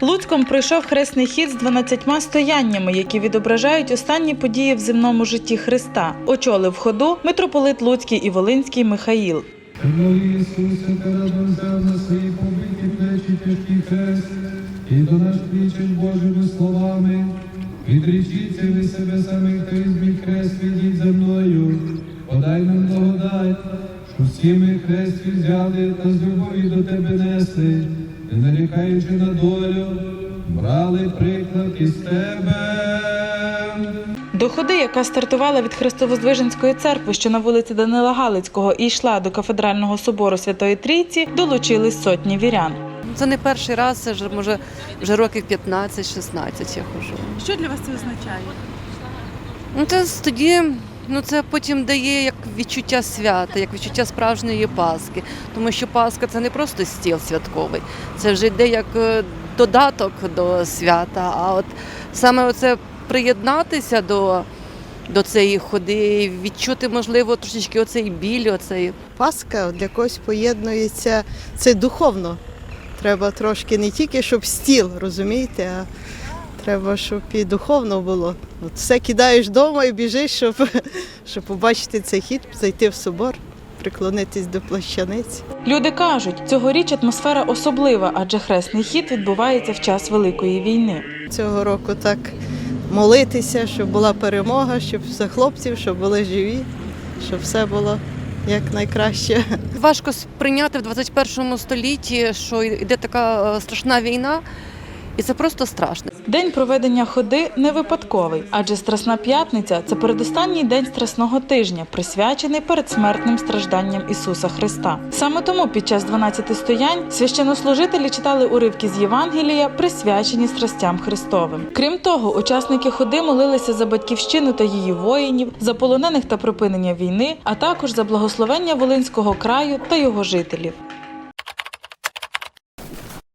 Луцьком пройшов хресний хід з 12 стояннями, які відображають останні події в земному житті Христа. Очолив ходу митрополит Луцький і Волинський Михаїл. Крові Ісусе, ти разом на свої побиті плечі тяжкий хрест, і до нас кличеш Божими словами. Відрічіться ви себе самих, хто візьміть хрест, відіть за мною. Подай нам благодать, що всі ми хрест взяли та з любові до тебе несли, не нарікаючи на долю, брали приклад із тебе. До ходи, яка стартувала від Христовоздвиженської церкви, що на вулиці Данила Галицького, і йшла до кафедрального собору Святої Трійці, долучились сотні вірян. Це не перший раз, це вже може вже років 15-16 я ходжу. Що для вас це означає? Ну це тоді, ну це потім дає як відчуття свята, як відчуття справжньої Пасхи. Тому що Пасха це не просто стіл святковий, це вже йде як е, додаток до свята. А от саме оце приєднатися до, до цієї ходи, відчути, можливо, трошечки оцей біль, оцей Пасха для когось поєднується це духовно. Треба трошки не тільки, щоб стіл, розумієте, а треба, щоб і духовно було. От все кидаєш вдома і біжиш, щоб, щоб побачити цей хід, зайти в собор, приклонитись до плащаниці. Люди кажуть, цьогоріч атмосфера особлива, адже хресний хід відбувається в час Великої війни. Цього року так молитися, щоб була перемога, щоб за хлопців, щоб були живі, щоб все було як найкраще. Важко сприйняти в 21 столітті, що йде така е, страшна війна, і це просто страшно. День проведення ходи не випадковий, адже Страсна п'ятниця це передостанній день страсного тижня, присвячений передсмертним стражданням Ісуса Христа. Саме тому під час 12 стоянь священнослужителі читали уривки з Євангелія, присвячені страстям Христовим. Крім того, учасники ходи молилися за батьківщину та її воїнів, за полонених та припинення війни, а також за благословення Волинського краю та його жителів.